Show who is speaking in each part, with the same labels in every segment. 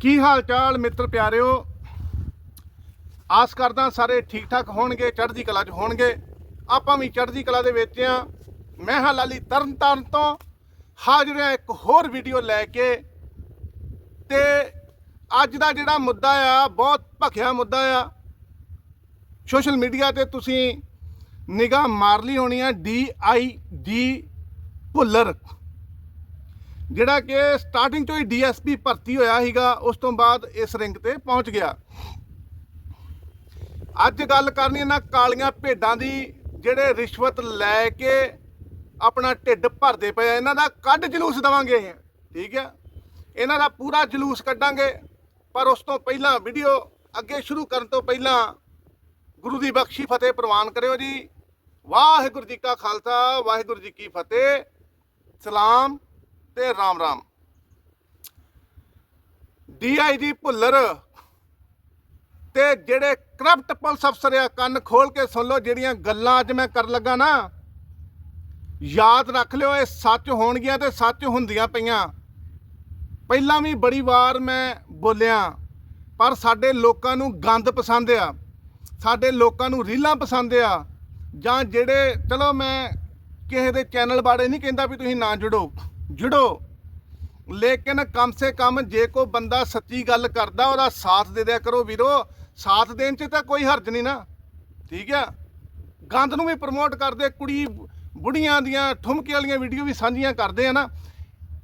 Speaker 1: ਕੀ ਹਾਲ ਚਾਲ ਮਿੱਤਰ ਪਿਆਰਿਓ? ਆਸ ਕਰਦਾ ਸਾਰੇ ਠੀਕ ਠਾਕ ਹੋਣਗੇ, ਚੜ੍ਹਦੀ ਕਲਾ 'ਚ ਹੋਣਗੇ। ਆਪਾਂ ਵੀ ਚੜ੍ਹਦੀ ਕਲਾ ਦੇ ਵਿੱਚ ਆ। ਮੈਂ ਹਾਂ ਲਾਲੀ ਤਰਨ ਤਾਰਨ ਤੋਂ ਹਾਜ਼ਰ ਹਾਂ ਇੱਕ ਹੋਰ ਵੀਡੀਓ ਲੈ ਕੇ। ਤੇ ਅੱਜ ਦਾ ਜਿਹੜਾ ਮੁੱਦਾ ਆ, ਬਹੁਤ ਭਖਿਆ ਮੁੱਦਾ ਆ। ਸੋਸ਼ਲ ਮੀਡੀਆ ਤੇ ਤੁਸੀਂ ਨਿਗਾਹ ਮਾਰ ਲਈ ਹੋਣੀ ਆ, ਡੀ ਆਈ ਡੀ ਭੁੱਲਰ। ਜਿਹੜਾ ਕਿ ਸਟਾਰਟਿੰਗ ਤੋਂ ਹੀ ਡੀਐਸਪੀ ਭਰਤੀ ਹੋਇਆ ਸੀਗਾ ਉਸ ਤੋਂ ਬਾਅਦ ਇਸ ਰਿੰਗ ਤੇ ਪਹੁੰਚ ਗਿਆ। ਅੱਜ ਗੱਲ ਕਰਨੀ ਇਹਨਾਂ ਕਾਲੀਆਂ ਭੇਡਾਂ ਦੀ ਜਿਹੜੇ ਰਿਸ਼ਵਤ ਲੈ ਕੇ ਆਪਣਾ ਢਿੱਡ ਭਰਦੇ ਪਏ ਇਹਨਾਂ ਦਾ ਕੱਢ ਜਲੂਸ ਦਵਾਂਗੇ ਇਹ, ਠੀਕ ਹੈ? ਇਹਨਾਂ ਦਾ ਪੂਰਾ ਜਲੂਸ ਕੱਢਾਂਗੇ ਪਰ ਉਸ ਤੋਂ ਪਹਿਲਾਂ ਵੀਡੀਓ ਅੱਗੇ ਸ਼ੁਰੂ ਕਰਨ ਤੋਂ ਪਹਿਲਾਂ ਗੁਰੂ ਦੀ ਬਖਸ਼ੀ ਫਤਿਹ ਪ੍ਰਵਾਨ ਕਰਿਓ ਜੀ। ਵਾਹਿਗੁਰੂ ਜੀ ਕਾ ਖਾਲਸਾ ਵਾਹਿਗੁਰੂ ਜੀ ਕੀ ਫਤਿਹ। ਸਲਾਮ। ਤੇ ਰਾਮ ਰਾਮ। ਡੀਆਈਜੀ ਭੁੱਲਰ ਤੇ ਜਿਹੜੇ ਕਰਪਟ ਪੁਲਿਸ ਅਫਸਰ ਆ, ਕੰਨ ਖੋਲ ਕੇ ਸੁਣ ਲਓ ਜਿਹੜੀਆਂ ਗੱਲਾਂ ਅੱਜ ਮੈਂ ਕਰਨ ਲੱਗਾ ਨਾ। ਯਾਦ ਰੱਖ ਲਿਓ, ਇਹ ਸੱਚ ਹੋਣਗੀਆਂ ਤੇ ਸੱਚ ਹੁੰਦੀਆਂ ਪਈਆਂ। ਪਹਿਲਾਂ ਵੀ ਬੜੀ ਵਾਰ ਮੈਂ ਬੋਲਿਆ, ਪਰ ਸਾਡੇ ਲੋਕਾਂ ਨੂੰ ਗੰਦ ਪਸੰਦ ਆ। ਸਾਡੇ ਲੋਕਾਂ ਨੂੰ ਰੀਲਾਂ ਪਸੰਦ ਆ। ਜਾਂ ਜਿਹੜੇ, ਚਲੋ ਮੈਂ ਕਿਸੇ ਦੇ ਚੈਨਲ ਬਾਰੇ ਨਹੀਂ ਕਹਿੰਦਾ ਵੀ ਤੁਸੀਂ ਨਾ ਜੁੜੋ। ਜੁੜੋ। ਲੇਕਿਨ ਕਮ ਸੇ ਕਮ ਜੇ ਕੋ ਬੰਦਾ ਸੱਚੀ ਗੱਲ ਕਰਦਾ, ਉਹਦਾ ਸਾਥ ਦੇ ਦਿਆ ਕਰੋ ਵੀਰੋ। ਸਾਥ ਦੇਣ 'ਚ ਤਾਂ ਕੋਈ ਹਰਜ ਨਹੀਂ ਨਾ। ਠੀਕ ਆ? ਗੰਦ ਨੂੰ ਵੀ ਪ੍ਰਮੋਟ ਕਰਦੇ, ਕੁੜੀ ਬੁੜੀਆਂ ਦੀਆਂ, ਠੁਮਕੇ ਵਾਲੀਆਂ ਵੀਡੀਓ ਵੀ ਸਾਂਝੀਆਂ ਕਰਦੇ ਆ ਨਾ।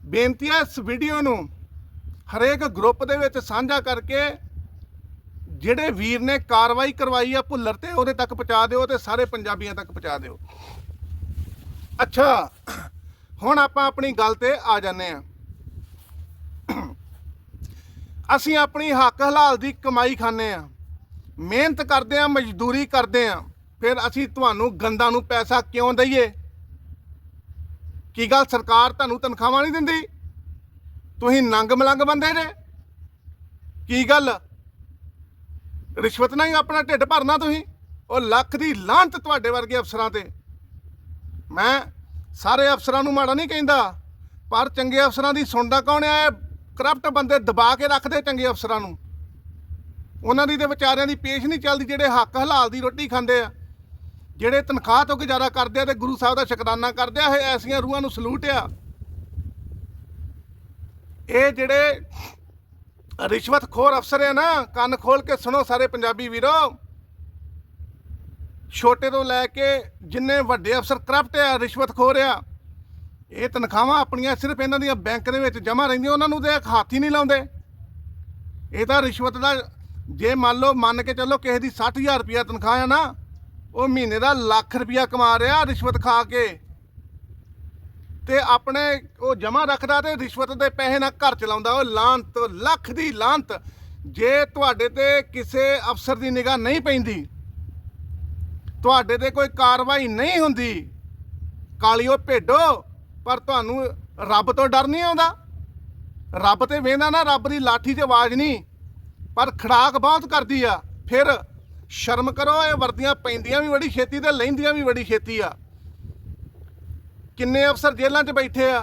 Speaker 1: ਬੇਨਤੀ ਹੈ ਇਸ ਵੀਡੀਓ ਨੂੰ ਹਰੇਕ ਗਰੁੱਪ ਦੇ ਵਿੱਚ ਸਾਂਝਾ ਕਰਕੇ ਜਿਹੜੇ ਵੀਰ ਨੇ ਕਾਰਵਾਈ ਕਰਵਾਈ ਆ, ਭੁੱਲਰ ਤੇ ਉਹਦੇ ਤੱਕ ਪਹੁੰਚਾ ਦਿਓ ਤੇ ਸਾਰੇ ਪੰਜਾਬੀਆਂ ਤੱਕ ਪਹੁੰਚਾ ਦਿਓ। ਅੱਛਾ। ਹੁਣ ਆਪਾਂ ਆਪਣੀ ਗੱਲ ਤੇ ਆ ਜਾਂਦੇ ਆ ਅਸੀਂ ਆਪਣੀ ਹੱਕ ਹਲਾਲ ਦੀ ਕਮਾਈ ਖਾਂਦੇ ਆ ਮਿਹਨਤ ਕਰਦੇ ਆ ਮਜ਼ਦੂਰੀ ਕਰਦੇ ਆ ਫਿਰ ਅਸੀਂ ਤੁਹਾਨੂੰ ਗੰਦਾ ਨੂੰ ਪੈਸਾ ਕਿਉਂ ਦਈਏ? ਕੀ ਗੱਲ ਸਰਕਾਰ ਤੁਹਾਨੂੰ ਤਨਖਾਹਾਂ ਨਹੀਂ ਦਿੰਦੀ? ਤੁਸੀਂ ਨੰਗ ਮਲੰਗ ਬੰਦੇ ਨੇ ਕੀ ਗੱਲ? ਰਿਸ਼ਵਤ ਨਾਲ ਹੀ ਆਪਣਾ ਢਿੱਡ ਭਰਨਾ ਤੁਸੀਂ? ਉਹ ਲੱਖ ਦੀ ਲਾਂਤ ਤੁਹਾਡੇ ਵਰਗੇ ਅਫਸਰਾਂ ਤੇ। ਮੈਂ ਸਾਰੇ ਅਫਸਰਾਂ ਨੂੰ ਮਾੜਾ ਨਹੀਂ ਕਹਿੰਦਾ, ਪਰ ਚੰਗੇ ਅਫਸਰਾਂ ਦੀ ਸੁਣਦਾ ਕੌਣ ਹੈ ਕਰਪਟ ਬੰਦੇ ਦਬਾ ਕੇ ਰੱਖਦੇ ਚੰਗੇ ਅਫਸਰਾਂ ਨੂੰ। ਉਹਨਾਂ ਦੀ ਤੇ ਵਿਚਾਰਿਆਂ ਦੀ ਪੇਸ਼ ਨਹੀਂ ਚੱਲਦੀ, ਜਿਹੜੇ ਹੱਕ ਹਲਾਲ ਦੀ ਰੋਟੀ ਖਾਂਦੇ ਆ। ਜਿਹੜੇ ਤਨਖਾਹ ਤੋਂ ਗੁਜ਼ਾਰਾ ਕਰਦੇ ਆ ਤੇ ਗੁਰੂ ਸਾਹਿਬ ਦਾ ਸ਼ੁਕਰਾਨਾ ਕਰਦੇ ਆ, ਇਹ ਐਸੀਆਂ ਰੂਹਾਂ ਨੂੰ ਸਲੂਟ ਆ। ਇਹ ਜਿਹੜੇ ਰਿਸ਼ਵਤਖੋਰ ਅਫਸਰ ਆ ਨਾ, ਕੰਨ ਖੋਲ ਕੇ ਸੁਣੋ ਸਾਰੇ ਪੰਜਾਬੀ ਵੀਰੋ। ਛੋਟੇ ਤੋਂ ਲੈ ਕੇ ਜਿੰਨੇ ਵੱਡੇ ਅਫਸਰ ਕਰਪਟ ਆ ਰਿਸ਼ਵਤਖੋਰ ਆ, ਇਹ ਤਨਖਾਹਾਂ ਆਪਣੀਆਂ ਸਿਰਫ ਇਹਨਾਂ ਦੀਆਂ ਬੈਂਕ ਦੇ ਵਿੱਚ ਜਮ੍ਹਾਂ ਰਹਿੰਦੀਆਂ, ਉਹਨਾਂ ਨੂੰ ਤੇ ਹੱਥ ਹੀ ਨਹੀਂ ਲਾਉਂਦੇ। ਇਹ ਤਾਂ ਰਿਸ਼ਵਤ ਦਾ, ਜੇ ਮੰਨ ਲਓ, ਮੰਨ ਕੇ ਚੱਲੋ ਕਿਸੇ ਦੀ 60000 ਰੁਪਇਆ ਤਨਖਾਹ ਆ ਨਾ, ਉਹ ਮਹੀਨੇ ਦਾ ਲੱਖ ਰੁਪਇਆ ਕਮਾ ਰਿਹਾ ਰਿਸ਼ਵਤ ਖਾ ਕੇ। ਤੇ ਆਪਣੇ ਉਹ ਜਮ੍ਹਾਂ ਰੱਖਦਾ ਤੇ ਰਿਸ਼ਵਤ ਦੇ ਪੈਸੇ ਨਾਲ ਘਰ ਚਲਾਉਂਦਾ, ਉਹ ਲਾਂਤ, ਲੱਖ ਦੀ ਲਾਂਤ। ਜੇ ਤੁਹਾਡੇ ਤੇ ਕਿਸੇ ਅਫਸਰ ਦੀ ਨਿਗਾਹ ਨਹੀਂ ਪੈਂਦੀ ਤੁਹਾਡੇ ਤੇ ਕੋਈ ਕਾਰਵਾਈ ਨਹੀਂ ਹੁੰਦੀ। ਕਾਲੀਓ ਭੇਡੋ, ਪਰ ਤੁਹਾਨੂੰ ਰੱਬ ਤੋਂ ਡਰ ਨਹੀਂ ਆਉਂਦਾ। ਰੱਬ ਤੇ ਵੇਂਦਾ ਨਾ, ਰੱਬ ਦੀ ਲਾਠੀ 'ਚ ਆਵਾਜ਼ ਨਹੀਂ। ਪਰ ਖੜਾਕ ਬਹੁਤ ਕਰਦੀ ਆ। ਫਿਰ ਸ਼ਰਮ ਕਰੋ, ਇਹ ਵਰਦੀਆਂ ਪੈਂਦੀਆਂ ਵੀ ਬੜੀ ਖੇਤੀ ਤੇ ਲੈਂਦੀਆਂ ਵੀ ਬੜੀ ਖੇਤੀ ਆ। ਕਿੰਨੇ ਅਫਸਰ ਜੇਲ੍ਹਾਂ 'ਚ ਬੈਠੇ ਆ।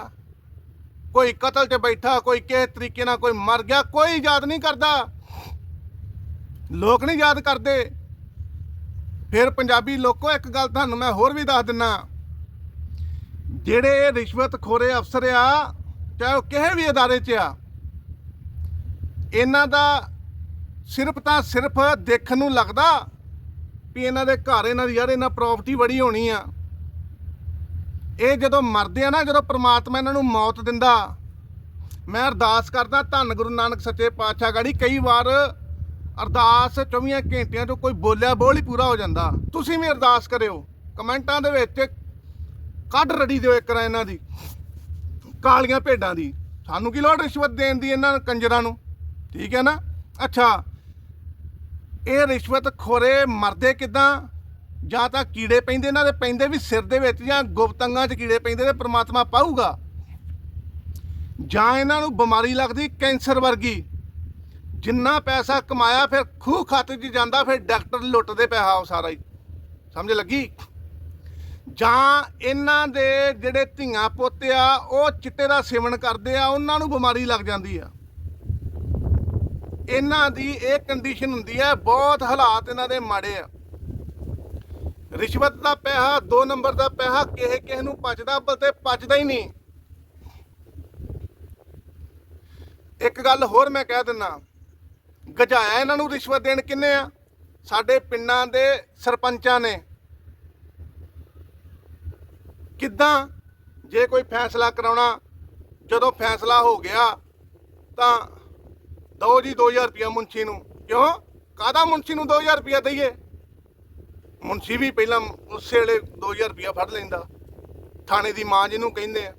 Speaker 1: ਕੋਈ ਕਤਲ 'ਚ ਬੈਠਾ, ਕੋਈ ਕਿਸੇ ਤਰੀਕੇ ਨਾਲ ਕੋਈ ਮਰ ਗਿਆ, ਕੋਈ ਯਾਦ ਨਹੀਂ ਕਰਦਾ। ਲੋਕ ਨਹੀਂ ਯਾਦ ਕਰਦੇ। ਫਿਰ ਪੰਜਾਬੀ ਲੋਕੋ, ਇੱਕ ਗੱਲ ਤੁਹਾਨੂੰ ਮੈਂ ਹੋਰ ਵੀ ਦੱਸ ਦਿੰਨਾ। ਜਿਹੜੇ ਰਿਸ਼ਵਤ ਖੋਰੇ ਅਫਸਰ ਆ, ਚਾਹੇ ਉਹ ਕਿਸੇ ਵੀ ਅਦਾਰੇ 'ਚ ਆ, ਇਹਨਾਂ ਦਾ ਸਿਰਫ ਤਾਂ ਸਿਰਫ ਦੇਖਣ ਨੂੰ ਲੱਗਦਾ ਵੀ ਇਹਨਾਂ ਦੇ ਘਰ, ਇਹਨਾਂ ਦੀ ਯਾਰ, ਇਹਨਾਂ ਪ੍ਰਾਪਰਟੀ ਬੜੀ ਹੋਣੀ ਆ। ਇਹ ਜਦੋਂ ਮਰਦੇ ਆ ਨਾ, ਜਦੋਂ ਪ੍ਰਮਾਤਮਾ ਇਹਨਾਂ ਨੂੰ ਮੌਤ ਦਿੰਦਾ, ਮੈਂ ਅਰਦਾਸ ਕਰਦਾ ਧੰਨ ਗੁਰੂ ਨਾਨਕ ਸੱਚੇ ਪਾਤਸ਼ਾਹ ਗਾੜੀ ਕਈ ਵਾਰ ਅਰਦਾਸ 24 ਘੰਟਿਆਂ ਤੋਂ ਕੋਈ ਬੋਲਿਆ ਬੋਲ ਹੀ ਪੂਰਾ ਹੋ ਜਾਂਦਾ। ਤੁਸੀਂ ਵੀ ਅਰਦਾਸ ਕਰਿਓ। ਕਮੈਂਟਾਂ ਦੇ ਵਿੱਚ ਕੱਢ ਰੜੀ ਦਿਓ ਇੱਕ ਰਾਂ ਇਹਨਾਂ ਦੀ। ਕਾਲੀਆਂ ਭੇਡਾਂ ਦੀ। ਸਾਨੂੰ ਕੀ ਲੋੜ ਰਿਸ਼ਵਤ ਦੇਣ ਦੀ ਇਹਨਾਂ ਕੰਜਰਾਂ ਨੂੰ? ਠੀਕ ਹੈ ਨਾ? ਅੱਛਾ। ਇਹ ਰਿਸ਼ਵਤ ਖੋਰੇ ਮਰਦੇ ਕਿਦਾਂ? ਜਾਂ ਤਾਂ ਕੀੜੇ ਪੈਂਦੇ ਇਹਨਾਂ ਦੇ ਪੈਂਦੇ ਵੀ ਸਿਰ ਦੇ ਵਿੱਚ ਜਾਂ ਗੁਪਤੰਗਾਂ 'ਚ ਕੀੜੇ ਪੈਂਦੇ ਤੇ ਪ੍ਰਮਾਤਮਾ ਪਾਊਗਾ? ਜਾਂ ਇਹਨਾਂ ਨੂੰ ਬਿਮਾਰੀ ਲੱਗਦੀ ਕੈਂਸਰ ਵਰਗੀ? ਜਿੰਨਾ ਪੈਸਾ ਕਮਾਇਆ ਫਿਰ ਖੂਹ ਖਾਤੇ 'ਚ ਜਾਂਦਾ, ਫਿਰ ਡਾਕਟਰ ਲੁੱਟਦੇ ਪੈਸਾ ਉਹ ਸਾਰਾ ਹੀ। ਸਮਝ ਲੱਗੀ? ਜਾਂ ਇਹਨਾਂ ਦੇ ਜਿਹੜੇ ਧੀਆਂ ਪੁੱਤ ਆ, ਉਹ ਚਿੱਟੇ ਦਾ ਸੇਵਨ ਕਰਦੇ ਆ, ਉਹਨਾਂ ਨੂੰ ਬਿਮਾਰੀ ਲੱਗ ਜਾਂਦੀ ਆ। ਇਹਨਾਂ ਦੀ ਇਹ ਕੰਡੀਸ਼ਨ ਹੁੰਦੀ ਹੈ ਬਹੁਤ ਹਾਲਾਤ ਇਹਨਾਂ ਦੇ ਮਾੜੇ ਆ। ਰਿਸ਼ਵਤ ਦਾ ਪੈਸਾ, ਦੋ ਨੰਬਰ ਦਾ ਪੈਸਾ, ਕਿਸੇ ਕਿਸੇ ਨੂੰ ਪਚਦਾ ਬਲਤੇ ਪਚਦਾ ਹੀ ਨਹੀਂ। ਇੱਕ ਗੱਲ ਹੋਰ ਮੈਂ ਕਹਿ ਦਿੰਨਾ ਗਜਾਇਆ ਇਹਨਾਂ ਨੂੰ ਰਿਸ਼ਵਤ ਦੇਣ ਕਿੰਨੇ ਆ? ਸਾਡੇ ਪਿੰਡਾਂ ਦੇ ਸਰਪੰਚਾਂ ਨੇ। ਕਿੱਦਾਂ ਜੇ ਕੋਈ ਫੈਸਲਾ ਕਰਾਉਣਾ, ਜਦੋਂ ਫੈਸਲਾ ਹੋ ਗਿਆ, ਤਾਂ ਦੋ ਜੀ 2000 ਰੁਪਇਆ ਮੁੰਸ਼ੀ ਨੂੰ। ਕਿਉਂ? ਕਾਦਾ ਮੁੰਸ਼ੀ ਨੂੰ 2000 ਰੁਪਇਆ ਦਈਏ? ਮੁੰਸ਼ੀ ਵੀ ਪਹਿਲਾਂ ਉਸੇ ਵੇਲੇ 2000 ਰੁਪਇਆ ਫੜ ਲੈਂਦਾ। ਥਾਣੇ ਦੀ ਮਾਂ ਜਿਹਨੂੰ ਕਹਿੰਦੇ ਆ।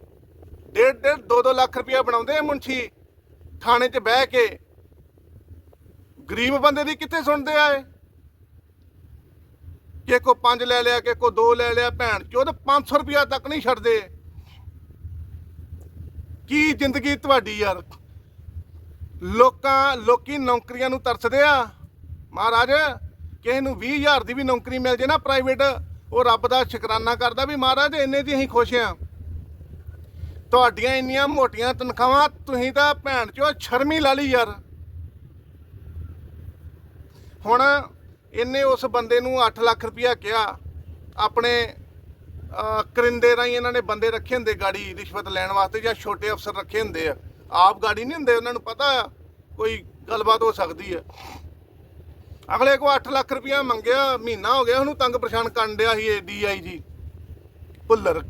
Speaker 1: ਡੇਢ ਡੇਢ 2-2 ਲੱਖ ਰੁਪਇਆ ਬਣਾਉਂਦੇ ਆ ਮੁੰਸ਼ੀ ਥਾਣੇ 'ਚ ਬਹਿ ਕੇ ਗਰੀਬ ਬੰਦੇ ਦੀ ਕਿੱਥੇ ਸੁਣਦੇ ਆ ਇਹ? ਕਿ ਕੋ 5 ਲੈ ਲਿਆ, ਕਿ ਕੋ 2 ਲੈ ਲਿਆ ਭੈਣ ਚੋਦ 500 ਰੁਪਇਆ ਤੱਕ ਨਹੀਂ ਛੱਡਦੇ। ਕੀ ਜ਼ਿੰਦਗੀ ਤੁਹਾਡੀ ਯਾਰ? ਲੋਕਾਂ, ਲੋਕੀ ਨੌਕਰੀਆਂ ਨੂੰ ਤਰਸਦੇ ਆ। ਮਹਾਰਾਜ, ਕਿਸੇ ਨੂੰ 20000 ਦੀ ਵੀ ਨੌਕਰੀ ਮਿਲ ਜੇ ਨਾ ਪ੍ਰਾਈਵੇਟ, ਉਹ ਰੱਬ ਦਾ ਸ਼ੁਕਰਾਨਾ ਕਰਦਾ ਵੀ ਮਹਾਰਾਜ, ਇੰਨੇ ਦੀ ਅਸੀਂ ਖੁਸ਼ ਆ। ਤੁਹਾਡੀਆਂ ਇੰਨੀਆਂ ਮੋਟੀਆਂ ਤਨਖਾਹਾਂ, ਤੁਸੀਂ ਤਾਂ ਭੈਣ ਚੋ ਸ਼ਰਮੀ ਲਾ ਲਈ ਯਾਰ। ਹੁਣ ਇਹਨੇ ਉਸ ਬੰਦੇ ਨੂੰ 8 ਲੱਖ ਰੁਪਇਆ ਕਿਹਾ। ਆਪਣੇ ਕਰਿੰਦੇ ਰਾਹੀਂ ਇਹਨਾਂ ਨੇ ਬੰਦੇ ਰੱਖੇ ਹੁੰਦੇ ਗਾੜੀ ਰਿਸ਼ਵਤ ਲੈਣ ਵਾਸਤੇ ਜਾਂ ਛੋਟੇ ਅਫਸਰ ਰੱਖੇ ਹੁੰਦੇ ਆ। ਆਪ ਗਾੜੀ ਨਹੀਂ ਹੁੰਦੇ, ਉਹਨਾਂ ਨੂੰ ਪਤਾ ਆ, ਕੋਈ ਗੱਲਬਾਤ ਹੋ ਸਕਦੀ ਹੈ ਅਗਲੇ ਕੋ 8 ਲੱਖ ਰੁਪਇਆ ਮੰਗਿਆ, ਮਹੀਨਾ ਹੋ ਗਿਆ, ਉਹਨੂੰ ਤੰਗ ਪਰੇਸ਼ਾਨ ਕਰਨ ਡਿਆ ਸੀ ਇਹ ਡੀਆਈਜੀ ਭੁੱਲਰ।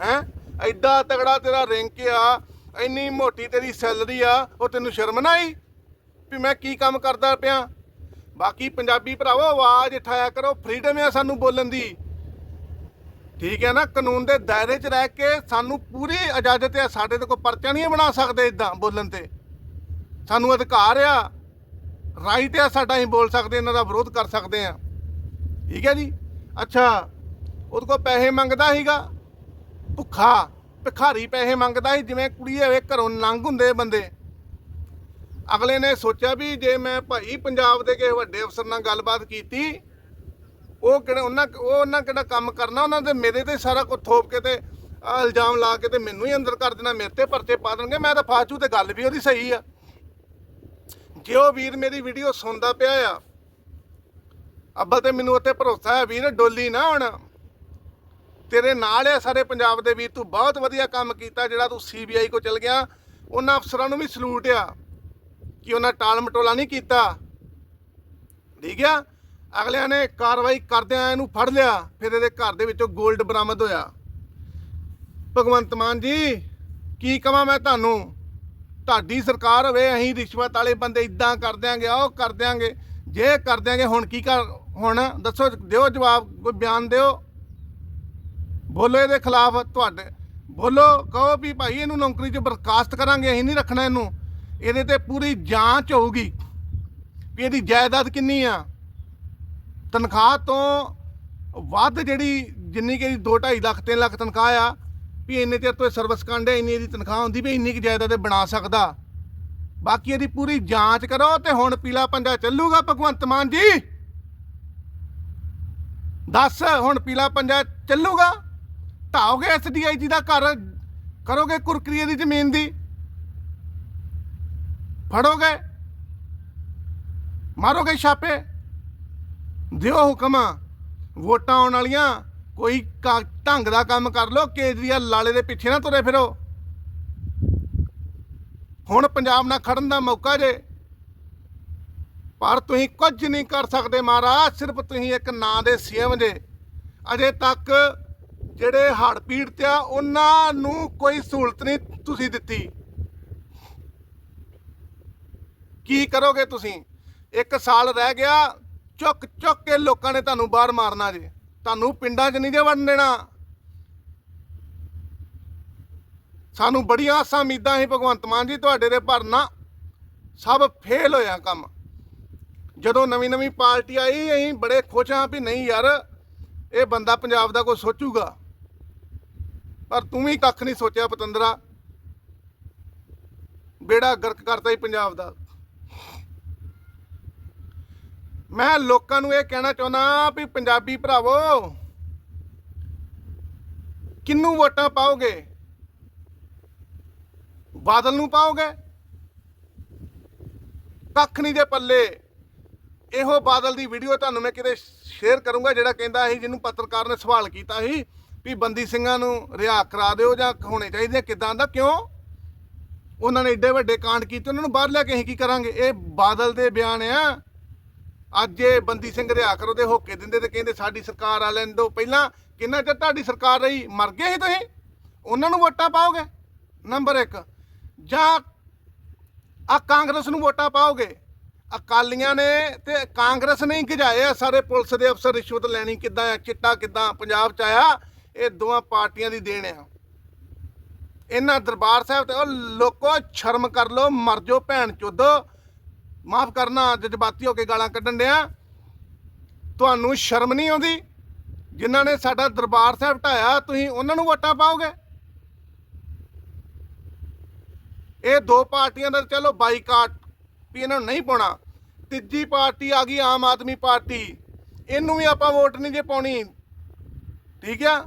Speaker 1: ਹੈ? ਐਡਾ ਤਗੜਾ ਤੇਰਾ ਰੈਂਕ ਆ, ਇੰਨੀ ਮੋਟੀ ਤੇਰੀ ਸੈਲਰੀ ਆ, ਉਹ ਤੈਨੂੰ ਸ਼ਰਮ ਨਾ ਆਈ? ਵੀ ਮੈਂ ਕੀ ਕੰਮ ਕਰਦਾ ਪਿਆ? ਬਾਕੀ ਪੰਜਾਬੀ ਭਰਾਵੋ, ਆਵਾਜ਼ ਉਠਾਇਆ ਕਰੋ ਫਰੀडम ਆ ਸਾਨੂੰ ਬੋਲਣ ਦੀ। ਠੀਕ ਹੈ ਨਾ? ਕਾਨੂੰਨ ਦੇ ਦਾਇਰੇ 'ਚ ਰਹਿ ਕੇ ਸਾਨੂੰ ਪੂਰੀ ਇਜਾਜ਼ਤ ਹੈ, ਸਾਡੇ ਤੇ ਕੋਈ ਪਰਚਾ ਨਹੀਂ ਬਣਾ ਸਕਦੇ ਇਦਾਂ ਬੋਲਣ ਤੇ। ਸਾਨੂੰ ਅਧਿਕਾਰ ਆ ਰਾਈਟ ਆ, ਸਾਡਾ ਹੀ ਬੋਲ ਸਕਦੇ, ਇਹਨਾਂ ਦਾ ਵਿਰੋਧ ਕਰ ਸਕਦੇ ਆ ਠੀਕ ਹੈ ਜੀ? ਅੱਛਾ, ਉਹਦੇ ਕੋਲ ਪੈਸੇ ਮੰਗਦਾ ਸੀਗਾ। ਭੁੱਖਾ, ਭਿਖਾਰੀ ਪੈਸੇ ਮੰਗਦਾ ਸੀ, ਜਿਵੇਂ ਕੁੜੀ ਹੋਵੇ, ਘਰੋਂ ਨੰਗ ਹੁੰਦੇ ਬੰਦੇ। ਅਗਲੇ ਨੇ ਸੋਚਿਆ ਵੀ ਜੇ ਮੈਂ ਭਾਈ ਪੰਜਾਬ ਦੇ ਕਿਸੇ ਵੱਡੇ ਅਫਸਰ ਨਾਲ ਗੱਲਬਾਤ ਕੀਤੀ, ਉਹ ਕਿਹੜਾ ਉਹਨਾਂ ਉਹ ਉਹਨਾਂ ਕਿਹੜਾ ਕੰਮ ਕਰਨਾ, ਉਹਨਾਂ ਦੇ ਮੇਰੇ ਤੇ ਸਾਰਾ ਕੁਝ ਥੋਪ ਕੇ ਤੇ ਇਲਜ਼ਾਮ ਲਾ ਕੇ ਤੇ ਮੈਨੂੰ ਹੀ ਅੰਦਰ ਕਰ ਦੇਣਾ, ਮੇਰੇ ਤੇ ਪਰਚੇ ਪਾ ਦੇਣਗੇ, ਮੈਂ ਤਾਂ ਫਾਚੂ ਤੇ ਗੱਲ ਵੀ ਉਹਦੀ ਸਹੀ ਆ। ਜੇ ਉਹ ਵੀਰ ਮੇਰੀ ਵੀਡੀਓ ਸੁਣਦਾ ਪਿਆ ਆ, ਅੱਬਲ ਤੇ ਮੈਨੂੰ ਉੱਤੇ ਭਰੋਸਾ ਹੈ ਵੀਰ ਡੋਲੀ ਨਾ ਹੁਣ, ਤੇਰੇ ਨਾਲ ਆ ਸਾਰੇ ਪੰਜਾਬ ਦੇ ਵੀਰ, ਤੂੰ ਬਹੁਤ ਵਧੀਆ ਕੰਮ ਕੀਤਾ ਜਿਹੜਾ ਤੂੰ ਸੀਬੀਆਈ ਕੋ ਚਲ ਗਿਆ, ਉਹਨਾਂ ਅਫਸਰਾਂ ਨੂੰ ਵੀ ਸਲੂਟ ਆ। ਕਿ ਉਹਨਾਂ ਟਾਲ ਮਟੋਲਾ ਨਹੀਂ ਕੀਤਾ। ਠੀਕ ਆ? ਅਗਲਿਆਂ ਨੇ ਕਾਰਵਾਈ ਕਰਦਿਆਂ ਇਹਨੂੰ ਫੜ ਲਿਆ, ਫਿਰ ਇਹਦੇ ਘਰ ਦੇ ਵਿੱਚੋਂ 골ਡ ਬਰਾਮਦ ਹੋਇਆ। ਭਗਵੰਤ ਮਾਨ ਜੀ, ਕੀ ਕਹਾਂ ਮੈਂ ਤੁਹਾਨੂੰ? ਤੁਹਾਡੀ ਸਰਕਾਰ ਹੋਵੇ, ਅਸੀਂ ਰਿਸ਼ਵਤ ਵਾਲੇ ਬੰਦੇ ਇਦਾਂ ਕਰ ਦਿਆਂਗੇ ਉਹ ਕਰ ਦਿਆਂਗੇ। ਜੇ ਕਰ ਦਿਆਂਗੇ, ਹੁਣ ਕੀ ਕਰ, ਹੁਣ ਦੱਸੋ, ਦਿਓ ਜਵਾਬ, ਕੋਈ ਬਿਆਨ ਦਿਓ। ਬੋਲੋ ਇਹਦੇ ਖਿਲਾਫ ਤੁਹਾਡੇ, ਬੋਲੋ, ਕਹੋ ਵੀ ਭਾਈ ਇਹਨੂੰ ਨੌਕਰੀ 'ਚ ਬਰਖਾਸਤ ਕਰਾਂਗੇ, ਅਸੀਂ ਨਹੀਂ ਰੱਖਣਾ ਇਹਨੂੰ। ਇਹਦੇ ਤੇ ਪੂਰੀ ਜਾਂਚ ਹੋਊਗੀ ਵੀ ਇਹਦੀ ਜਾਇਦਾਦ ਕਿੰਨੀ ਆ। ਤਨਖਾਹ ਤੋਂ ਵੱਧ ਜਿਹੜੀ ਜਿੰਨੀ ਕਿ 2.5 ਲੱਖ 3 ਲੱਖ ਤਨਖਾਹ ਆ, ਵੀ ਇੰਨੇ ਚਿਰ ਤੋਂ ਸਰਵਿਸ ਕਾਂਡੇ ਇੰਨੀ ਇਹਦੀ ਤਨਖਾਹ ਹੁੰਦੀ ਵੀ ਇੰਨੀ ਕਿ ਜਾਇਦਾਦ ਬਣਾ ਸਕਦਾ। ਬਾਕੀ ਇਹਦੀ ਪੂਰੀ ਜਾਂਚ ਕਰੋ ਤੇ ਹੁਣ ਪੀਲਾ ਪੰਜਾ ਚੱਲੂਗਾ, ਭਗਵੰਤ ਮਾਨ ਜੀ। ਦੱਸ, ਹੁਣ ਪੀਲਾ ਪੰਜਾ ਚੱਲੂਗਾ? ਢਾਓਗੇ ਐਸਡੀਆਈਜੀ ਦਾ ਘਰ? ਕਰੋਗੇ ਕੁਰਕਰੀਏ ਦੀ ਜ਼ਮੀਨ ਦੀ? ਫੜੋਗੇ ਮਾਰੋਗੇ ਛਾਪੇ ਦਿਓ ਹੁਕਮ ਵੋਟਾਂ ਆਉਣ ਵਾਲੀਆਂ ਕੋਈ ਕਾ- ਢੰਗ ਦਾ ਕੰਮ ਕਰ ਲਓ ਕੇਜਰੀਵਾਲ ਲਾਲੇ ਦੇ ਪਿੱਛੇ ਨਾ ਤੁਰੇ ਫਿਰੋ ਹੁਣ ਪੰਜਾਬ ਨਾਲ ਖੜਨ ਦਾ ਮੌਕਾ ਜੇ। ਪਰ ਤੁਸੀਂ ਕੁਝ ਨਹੀਂ ਕਰ ਸਕਦੇ ਮਹਾਰਾਜ, ਸਿਰਫ ਤੁਸੀਂ ਇੱਕ ਨਾਂ ਦੇ ਸੀਐਮ ਜੇ। ਅਜੇ ਤੱਕ ਜਿਹੜੇ ਹੜ੍ਹ ਪੀੜਤ ਆ, ਉਹਨਾਂ ਨੂੰ ਕੋਈ ਸਹੂਲਤ ਨਹੀਂ ਤੁਸੀਂ ਦਿੱਤੀ। ਕੀ ਕਰੋਗੇ ਤੁਸੀਂ? ਇੱਕ ਸਾਲ ਰਹਿ ਗਿਆ, ਚੁੱਕ ਚੁੱਕ ਕੇ ਲੋਕਾਂ ਨੇ ਤੁਹਾਨੂੰ ਬਾਹਰ ਮਾਰਨਾ ਜੇ। ਤੁਹਾਨੂੰ ਪਿੰਡਾਂ 'ਚ ਨਹੀਂ ਜੇ ਵੜਨ ਦੇਣਾ। ਸਾਨੂੰ ਬੜੀਆਂ ਆਸਾਂ ਉਮੀਦਾਂ ਸੀ, ਭਗਵੰਤ ਮਾਨ ਜੀ, ਤੁਹਾਡੇ ਦੇ ਭਰਨਾ। ਸਭ ਫੇਲ ਹੋਇਆ ਕੰਮ। ਜਦੋਂ ਨਵੀਂ ਨਵੀਂ ਪਾਰਟੀ ਆਈ, ਅਸੀਂ ਬੜੇ ਖੁਸ਼ ਹਾਂ ਵੀ ਨਹੀਂ ਯਾਰ, ਇਹ ਬੰਦਾ ਪੰਜਾਬ ਦਾ ਕੋਈ ਸੋਚੂਗਾ। ਪਰ ਤੂੰ ਵੀ ਕੱਖ ਨਹੀਂ ਸੋਚਿਆ, ਪਤੰਦਰਾ। ਬੇੜਾ ਗਰਕ ਕਰਤਾ ਹੀ ਪੰਜਾਬ ਦਾ। ਮੈਂ ਲੋਕਾਂ ਨੂੰ ਇਹ ਕਹਿਣਾ ਚਾਹੁੰਦਾ ਵੀ ਪੰਜਾਬੀ ਭਰਾਵੋ ਕਿੰਨੂੰ ਵੋਟਾਂ ਪਾਓਗੇ? ਬਾਦਲ ਨੂੰ ਪਾਓਗੇ? ਕੱਖ ਨਹੀਂ ਦੇ ਪੱਲੇ। ਇਹੋ ਬਾਦਲ ਦੀ ਵੀਡੀਓ ਤੁਹਾਨੂੰ ਮੈਂ ਕਿਤੇ ਸ਼ੇਅਰ ਕਰੂੰਗਾ ਜਿਹੜਾ ਕਹਿੰਦਾ ਸੀ ਜਿਹਨੂੰ ਪੱਤਰਕਾਰ ਨੇ ਸਵਾਲ ਕੀਤਾ ਸੀ ਵੀ ਬੰਦੀ ਸਿੰਘਾਂ ਨੂੰ ਰਿਹਾ ਕਰਾ ਦਿਓ ਜਾਂ ਹੋਣੇ ਚਾਹੀਦੇ ਆ, ਕਿੱਦਾਂ ਦਾ ਕਿਉਂ? ਉਹਨਾਂ ਨੇ ਏਡੇ ਵੱਡੇ ਕਾਂਡ ਕੀਤੇ ਉਹਨਾਂ ਨੂੰ ਬਾਹਰ ਲੈ ਕੇ ਅਸੀਂ ਕੀ ਕਰਾਂਗੇ? ਇਹ ਬਾਦਲ ਦੇ ਬਿਆਨ ਆ। ਅੱਜ ਇਹ ਬੰਦੀ ਸਿੰਘ ਰਿਹਾ ਕਰੋ ਦੇ ਹੋਕੇ ਦਿੰਦੇ ਤੇ ਕਹਿੰਦੇ ਸਾਡੀ ਸਰਕਾਰ ਆ ਲੈਣ ਦਿਓ ਪਹਿਲਾਂ ਕਿੰਨਾ ਚਿਰ ਤੁਹਾਡੀ ਸਰਕਾਰ ਰਹੀ? ਮਰ ਗਏ ਸੀ ਤੁਸੀਂ? ਉਹਨਾਂ ਨੂੰ ਵੋਟਾਂ ਪਾਓਗੇ? ਨੰਬਰ 1 ਜਾਂ ਆ ਕਾਂਗਰਸ ਨੂੰ ਵੋਟਾਂ ਪਾਓਗੇ? ਅਕਾਲੀਆਂ ਨੇ ਤੇ ਕਾਂਗਰਸ ਨੇ ਹੀ ਗਜਾਏ ਆ ਸਾਰੇ ਪੁਲਿਸ ਦੇ ਅਫਸਰ, ਰਿਸ਼ਵਤ ਲੈਣੀ ਕਿੱਦਾਂ ਆ, ਚਿੱਟਾ ਕਿੱਦਾਂ, ਪੰਜਾਬ ਚ ਆਇਆ, ਇਹ ਦੋਵਾਂ ਪਾਰਟੀਆਂ ਦੀ ਦੇਣ ਆ। ਇਹਨਾਂ ਦਰਬਾਰ ਸਾਹਿਬ ਤੇ ਉਹ ਲੋਕੋ ਸ਼ਰਮ ਕਰ ਲੋ ਮਰ ਜੋ ਭੈਣ ਚੋਦੋ ਮਾਫ ਕਰਨਾ, ਜਜ਼ਬਾਤੀ ਹੋ ਕੇ ਗਾਲਾਂ ਕੱਢਣ ਡਿਆ। ਤੁਹਾਨੂੰ ਸ਼ਰਮ ਨਹੀਂ ਆਉਂਦੀ? ਜਿਨ੍ਹਾਂ ਨੇ ਸਾਡਾ ਦਰਬਾਰ ਸਾਹਿਬ ਢਾਇਆ, ਤੁਸੀਂ ਉਹਨਾਂ ਨੂੰ ਵੋਟਾਂ ਪਾਓਗੇ? ਇਹ ਦੋ ਪਾਰਟੀਆਂ ਦਾ ਚਲੋ ਬਾਈਕਾਟ ਵੀ ਇਹਨਾਂ ਨੂੰ ਨਹੀਂ ਪਾਉਣਾ। ਤੀਜੀ ਪਾਰਟੀ ਆ ਗਈ ਆਮ ਆਦਮੀ ਪਾਰਟੀ। ਇਹਨੂੰ ਵੀ ਆਪਾਂ ਵੋਟ ਨਹੀਂ ਜੇ ਪਾਉਣੀ। ਠੀਕ ਆ?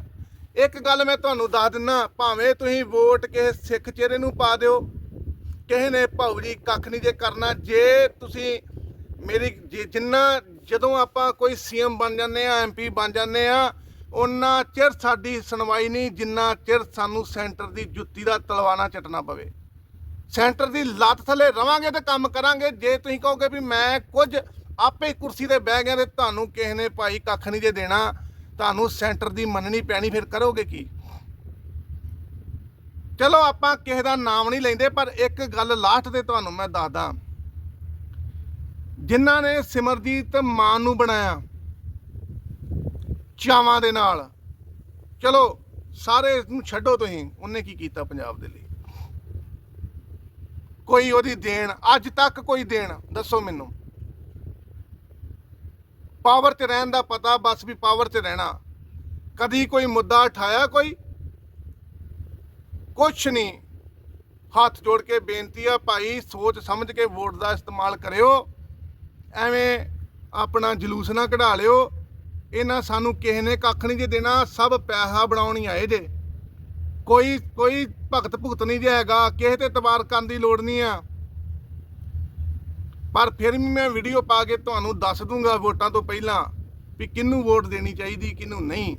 Speaker 1: ਇੱਕ ਗੱਲ ਮੈਂ ਤੁਹਾਨੂੰ ਦੱਸ ਦਿੰਨਾ, ਭਾਵੇਂ ਤੁਸੀਂ ਵੋਟ ਕਿਸੇ ਸਿੱਖ ਚਿਹਰੇ ਨੂੰ ਪਾ ਦਿਓ ਕਿਸੇ ਨੇ ਭਾਊ ਜੀ ਕੱਖ ਨਹੀਂ ਜੇ ਕਰਨਾ, ਜੇ ਤੁਸੀਂ ਮੇਰੀ ਜੇ- ਜਿੰਨਾ ਜਦੋਂ ਆਪਾਂ ਕੋਈ ਸੀਐਮ ਬਣ ਜਾਂਦੇ ਆ ਐਮਪੀ ਬਣ ਜਾਂਦੇ ਆ ਉਹਨਾਂ ਚਿਰ ਸਾਡੀ ਸੁਣਵਾਈ ਨਹੀਂ, ਜਿੰਨਾ ਚਿਰ ਸਾਨੂੰ ਸੈਂਟਰ ਦੀ ਜੁੱਤੀ ਦਾ ਤਲਵਾਨਾ ਚਟਣਾ ਪਵੇ। ਸੈਂਟਰ ਦੀ ਲੱਤ ਥੱਲੇ ਰਵਾਂਗੇ ਤੇ ਕੰਮ ਕਰਾਂਗੇ, ਜੇ ਤੁਸੀਂ ਕਹੋਗੇ ਵੀ ਮੈਂ ਕੁਝ ਆਪੇ ਕੁਰਸੀ ਤੇ ਬਹਿ ਗਿਆ ਤੇ ਤੁਹਾਨੂੰ ਕਿਸੇ ਨੇ ਭਾਈ ਕੱਖ ਨਹੀਂ ਜੇ ਦੇਣਾ, ਤੁਹਾਨੂੰ ਸੈਂਟਰ ਦੀ ਮੰਨਣੀ ਪੈਣੀ, ਫਿਰ ਕਰੋਗੇ ਕੀ? ਚਲੋ ਆਪਾਂ ਕਿਸੇ ਦਾ ਨਾਮ ਨਹੀਂ ਲੈਂਦੇ, ਪਰ ਇੱਕ ਗੱਲ ਲਾਸਟ ਤੇ ਤੁਹਾਨੂੰ ਮੈਂ ਦੱਸਦਾ। ਜਿਨ੍ਹਾਂ ਨੇ ਸਿਮਰਜੀਤ ਮਾਨ ਨੂੰ ਬਣਾਇਆ, ਚਾਵਾਂ ਦੇ ਨਾਲ। ਚਲੋ, ਸਾਰੇ ਨੂੰ ਛੱਡੋ ਤੁਸੀਂ, ਉਹਨੇ ਕੀ ਕੀਤਾ ਪੰਜਾਬ ਦੇ ਲਈ? ਕੋਈ ਉਹਦੀ ਦੇਣ, ਅੱਜ ਤੱਕ ਕੋਈ ਦੇਣ, ਦੱਸੋ ਮੈਨੂੰ। ਪਾਵਰ 'ਚ ਰਹਿਣ ਦਾ ਪਤਾ, ਬਸ ਵੀ ਪਾਵਰ 'ਚ ਰਹਿਣਾ। ਕਦੀ ਕੋਈ ਮੁੱਦਾ ਉਠਾਇਆ ਕੋਈ? ਕੁਛ ਨਹੀਂ। ਹੱਥ ਜੋੜ ਕੇ ਬੇਨਤੀ ਆ ਭਾਈ, ਸੋਚ ਸਮਝ ਕੇ ਵੋਟ ਦਾ ਇਸਤੇਮਾਲ ਕਰਿਓ। ਐਵੇਂ ਆਪਣਾ ਜਲੂਸ ਨਾ ਕਢਾ ਲਿਓ। ਇਹਨਾਂ ਸਾਨੂੰ ਕਿਸੇ ਨੇ ਕੱਖ ਨਹੀਂ ਜੇ ਦੇਣਾ, ਸਭ ਪੈਸਾ ਬਣਾਉਣ ਹੀ ਆਏ ਜੇ। ਕੋਈ ਕੋਈ ਭਗਤ ਭੁਗਤ ਨਹੀਂ ਜੇ ਹੈਗਾ, ਕਿਸੇ ਤੇ ਤਵਾਰ ਕਰਨ ਦੀ ਲੋੜ ਨਹੀਂ ਆ। ਪਰ ਫਿਰ ਵੀ ਮੈਂ ਵੀਡੀਓ ਪਾ ਕੇ ਤੁਹਾਨੂੰ ਦੱਸ ਦੂੰਗਾ ਵੋਟਾਂ ਤੋਂ ਪਹਿਲਾਂ ਵੀ ਕਿਹਨੂੰ ਵੋਟ ਦੇਣੀ ਚਾਹੀਦੀ, ਕਿਹਨੂੰ ਨਹੀਂ।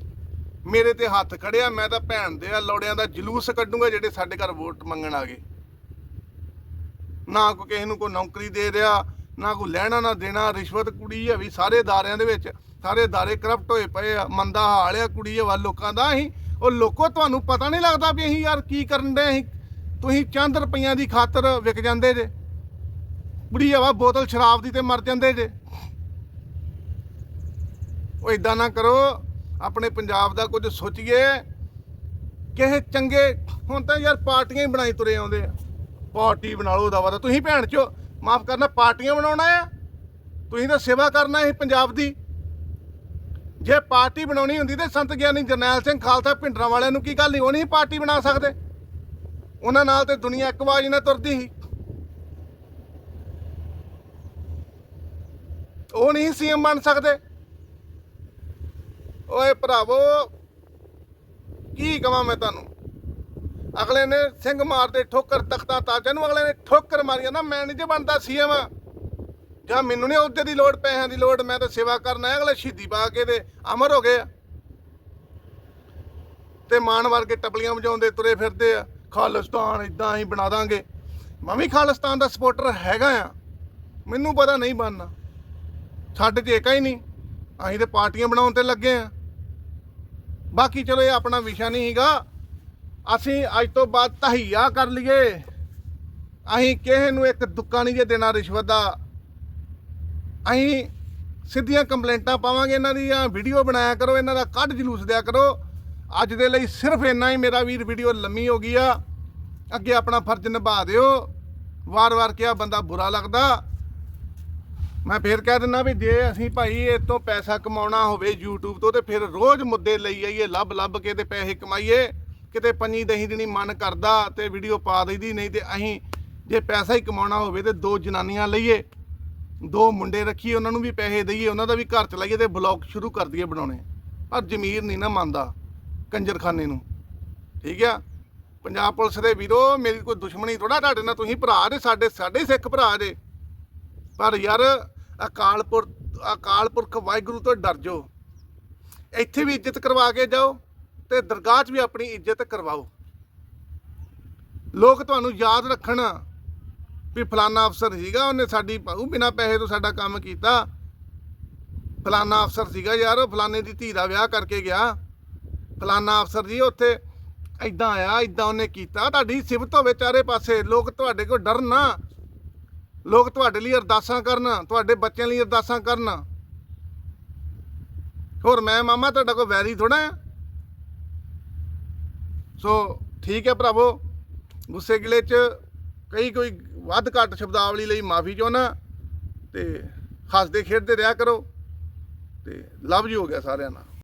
Speaker 1: ਮੇਰੇ ਤੇ ਹੱਥ ਖੜਿਆ, ਮੈਂ ਤਾਂ ਭੈਣ ਦੇ ਆ, ਲੋੜਿਆਂ ਦਾ ਜਲੂਸ ਕੱਢੂਗਾ ਜਿਹੜੇ ਸਾਡੇ ਘਰ ਵੋਟ ਮੰਗਣ ਆ ਗਏ। ਨਾ ਕੋ ਕਿਸੇ ਨੂੰ ਕੋਈ ਨੌਕਰੀ ਦੇ ਰਿਹਾ, ਨਾ ਕੋਈ ਲੈਣਾ ਨਾ ਦੇਣਾ, ਰਿਸ਼ਵਤ ਕੁੜੀ ਹੈ ਵੀ ਸਾਰੇ ਦਾਰਿਆਂ ਦੇ ਵਿੱਚ, ਸਾਰੇ ਦਾਰੇ ਕਰਪਟ ਹੋਏ ਪਏ ਆ, ਮੰਦਾ ਹਾਲ ਆ ਕੁੜੀ ਵਾ ਲੋਕਾਂ ਦਾ ਅਸੀਂ, ਉਹ ਲੋਕੋ ਤੁਹਾਨੂੰ ਪਤਾ ਨਹੀਂ ਲੱਗਦਾ ਵੀ ਅਸੀਂ ਯਾਰ ਕੀ ਕਰਨ ਦੇ ਅਸੀਂ। ਤੁਸੀਂ ਚੰਦ ਰੁਪਈਆਂ ਦੀ ਖਾਤਰ ਵਿਕ ਜਾਂਦੇ ਜੇ। ਬੁੜੀ ਵਾ ਬੋਤਲ ਸ਼ਰਾਬ ਦੀ ਤੇ ਮਰ ਜਾਂਦੇ ਜੇ। ਉਹ ਇਦਾਂ ਨਾ ਕਰੋ ਆਪਣੇ ਪੰਜਾਬ ਦਾ ਕੁਝ ਸੋਚੀਏ ਕਿਸੇ ਚੰਗੇ, ਹੁਣ ਤਾਂ ਯਾਰ ਪਾਰਟੀਆਂ ਹੀ ਬਣਾਈ ਤੁਰੇ ਆਉਂਦੇ ਆ। ਪਾਰਟੀ ਬਣਾ ਲਓ ਦਾ ਵਾ ਤੁਸੀਂ ਭੈਣ ਚੋ, ਮਾਫ ਕਰਨਾ, ਪਾਰਟੀਆਂ ਬਣਾਉਣਾ ਆ? ਤੁਸੀਂ ਤਾਂ ਸੇਵਾ ਕਰਨਾ ਹੈ ਪੰਜਾਬ ਦੀ। ਜੇ ਪਾਰਟੀ ਬਣਾਉਣੀ ਹੁੰਦੀ ਤੇ ਸੰਤ ਗਿਆਨੀ ਜਰਨੈਲ ਸਿੰਘ ਖਾਲਸਾ ਭਿੰਡਰਾਂ ਵਾਲਿਆਂ ਨੂੰ ਕੀ ਗੱਲ ਨਹੀਂ ਉਹ ਨਹੀਂ ਪਾਰਟੀ ਬਣਾ ਸਕਦੇ। ਉਹਨਾਂ ਨਾਲ ਤੇ ਦੁਨੀਆ ਇੱਕ ਆਵਾਜ਼ ਨਾਲ ਤੁਰਦੀ ਸੀ। ਉਹ ਨਹੀਂ ਸੀਐਮ ਬਣ ਸਕਦੇ। ਓਏ ਭਰਾਵੋ, ਕੀ ਕਹਾਂ ਮੈਂ ਤੁਹਾਨੂੰ? ਅਗਲੇ ਨੇ ਸਿੰਘ ਮਾਰਦੇ ਠੋਕਰ ਤਖਤਾ ਤਾਜਾਂ ਨੂੰ ਅਗਲੇ ਨੇ ਠੋਕਰ ਮਾਰੀਆਂ ਨਾ, ਮੈਂ ਨਹੀਂ ਜੇ ਬਣਦਾ ਸੀਐਮ ਜਾਂ ਮੈਨੂੰ ਨਹੀਂ ਉਹਦੇ ਦੀ ਲੋੜ, ਪੈਸਿਆਂ ਦੀ ਲੋੜ, ਮੈਂ ਤਾਂ ਸੇਵਾ ਕਰਨਾ ਆਇਆ, ਅਗਲੇ ਸ਼ਹੀਦੀ ਪਾ ਕੇ ਤੇ ਅਮਰ ਹੋ ਗਏ ਆ। ਤੇ ਮਾਨ ਵਰਗੇ ਟਪਲੀਆਂ ਵਜਾਉਂਦੇ ਤੁਰੇ ਫਿਰਦੇ ਆ। ਖਾਲਿਸਤਾਨ ਇਦਾਂ ਹੀ ਬਣਾ ਦਾਂਗੇ। ਮੈਂ ਵੀ ਖਾਲਿਸਤਾਨ ਦਾ ਸਪੋਰਟਰ ਹੈਗਾ ਆ। ਮੈਨੂੰ ਪਤਾ ਨਹੀਂ ਬਣਨਾ। ਛੱਡ 'ਚ ਏਕਾ ਹੀ ਨਹੀਂ। ਅਸੀਂ ਤੇ ਪਾਰਟੀਆਂ ਬਣਾਉਣ ਤੇ ਲੱਗੇ ਆ। ਬਾਕੀ ਚਲੋ ਇਹ ਆਪਣਾ ਵਿਸ਼ਾ ਨਹੀਂ ਹੈਗਾ ਅਸੀਂ ਅੱਜ ਤੋਂ ਬਾਅਦ ਤਹਈਆ ਕਰ ਲਈਏ। ਅਸੀਂ ਕਿਸੇ ਨੂੰ ਇੱਕ ਦੁੱਕਾ ਨਹੀਂ ਜੇ ਦੇਣਾ ਰਿਸ਼ਵਤ ਦਾ। ਅਸੀਂ ਸਿੱਧੀਆਂ ਕੰਪਲੇਂਟਾਂ ਪਾਵਾਂਗੇ ਇਹਨਾਂ ਦੀਆਂ, ਵੀਡੀਓ ਬਣਾਇਆ ਕਰੋ, ਇਹਨਾਂ ਦਾ ਕੱਢ ਜਲੂਸ ਦਿਆ ਕਰੋ। ਅੱਜ ਦੇ ਲਈ ਸਿਰਫ ਇੰਨਾ ਹੀ, ਮੇਰਾ ਵੀਰ ਵੀਡੀਓ ਲੰਮੀ ਹੋ ਗਈ ਆ। ਅੱਗੇ ਆਪਣਾ ਫਰਜ਼ ਨਿਭਾ ਦਿਓ। ਵਾਰ-ਵਾਰ ਕਿਹਾ ਬੰਦਾ ਬੁਰਾ ਲੱਗਦਾ। ਮੈਂ ਫੇਰ ਕਹਿ ਦਿੰਦਾ ਵੀ ਜੇ ਅਸੀਂ ਭਾਈ ਇਹ ਤੋਂ ਪੈਸਾ ਕਮਾਉਣਾ ਹੋਵੇ YouTube ਤੋਂ ਤੇ ਫਿਰ ਰੋਜ਼ ਮੁੱਦੇ ਲਈ ਆਈਏ, ਲੱਭ ਲੱਭ ਕੇ ਤੇ ਪੈਸੇ ਕਮਾਈਏ। ਕਿਤੇ ਪੰਜੀ ਦਹੀਂ ਦਿਨੀ ਮਨ ਕਰਦਾ ਤੇ ਵੀਡੀਓ ਪਾ ਦਈਦੀ, ਨਹੀਂ ਤੇ ਅਸੀਂ ਜੇ ਪੈਸਾ ਹੀ ਕਮਾਉਣਾ ਹੋਵੇ ਤੇ ਦੋ ਜਨਾਨੀਆਂ ਲਈਏ, ਦੋ ਮੁੰਡੇ ਰੱਖੀਏ, ਉਹਨਾਂ ਨੂੰ ਵੀ ਪੈਸੇ ਦਈਏ, ਉਹਨਾਂ ਦਾ ਵੀ ਘਰ ਚਲਾਈਏ ਤੇ ਬਲੌਗ ਸ਼ੁਰੂ ਕਰ ਦਈਏ ਬਣਾਉਣੇ। ਪਰ ਜ਼ਮੀਰ ਨਹੀਂ ਨਾ ਮੰਨਦਾ ਕੰਜਰਖਾਨੇ ਨੂੰ। ਠੀਕ ਆ? ਪੰਜਾਬ ਪੁਲਿਸ ਦੇ ਵੀਰੋ, ਮੇਰੀ ਕੋਈ ਦੁਸ਼ਮਣੀ ਥੋੜਾ ਤੁਹਾਡੇ ਨਾਲ, ਤੁਸੀਂ ਭਰਾ ਦੇ ਸਾਡੇ ਸਾਡੇ ਸਿੱਖ ਭਰਾ ਦੇ ਪਰ ਯਾਰ ਅਕਾਲ ਪੁਰਖ ਅਕਾਲ ਪੁਰਖ ਵਾਹਿਗੁਰੂ ਤੋਂ ਡਰ ਜਾਓ। ਇੱਥੇ ਵੀ ਇੱਜ਼ਤ ਕਰਵਾ ਕੇ ਜਾਓ ਤੇ ਦਰਗਾਹ 'ਚ ਵੀ ਆਪਣੀ ਇੱਜ਼ਤ ਕਰਵਾਓ। ਲੋਕ ਤੁਹਾਨੂੰ ਯਾਦ ਰੱਖਣ ਵੀ ਫਲਾਨਾ ਅਫਸਰ ਸੀਗਾ, ਉਹਨੇ ਸਾਡੀ ਉਹ ਬਿਨਾ ਪੈਸੇ ਤੋਂ ਸਾਡਾ ਕੰਮ ਕੀਤਾ। ਫਲਾਨਾ ਅਫਸਰ ਸੀਗਾ ਯਾਰ, ਉਹ ਫਲਾਨੇ ਦੀ ਧੀ ਦਾ ਵਿਆਹ ਕਰਕੇ ਗਿਆ। ਫਲਾਨਾ ਅਫਸਰ ਜੀ, ਉੱਥੇ ਐਦਾਂ ਆਇਆ ਐਦਾਂ ਉਹਨੇ ਕੀਤਾ। ਤੁਹਾਡੀ ਸਿਫਤ ਹੋਵੇ ਚਾਰੇ ਪਾਸੇ, ਲੋਕ ਤੁਹਾਡੇ ਕੋਲ ਡਰਨ ਨਾ। ਲੋਕ ਤੁਹਾਡੇ ਲਈ ਅਰਦਾਸਾਂ ਕਰਨ, ਤੁਹਾਡੇ ਬੱਚਿਆਂ ਲਈ ਅਰਦਾਸਾਂ ਕਰਨ। ਹੋਰ ਮੈਂ ਮਾਮਾ, ਤੁਹਾਡਾ ਕੋਈ ਵੈਰੀ ਥੋੜਾ ਸੋ ਠੀਕ ਹੈ ਭਰਾਵੋ, ਗੁੱਸੇ ਗਿਲੇ ਚ ਕਈ ਕੋਈ ਵੱਧ ਘੱਟ ਸ਼ਬਦਾਵਲੀ ਲਈ ਮਾਫੀ ਚਾਹੁੰਦਾ, ਤੇ ਹੱਸਦੇ ਖੇਡਦੇ ਰਿਹਾ ਕਰੋ, ਤੇ ਲਵ ਜੀ ਹੋ ਗਿਆ ਸਾਰਿਆਂ ਨਾਲ।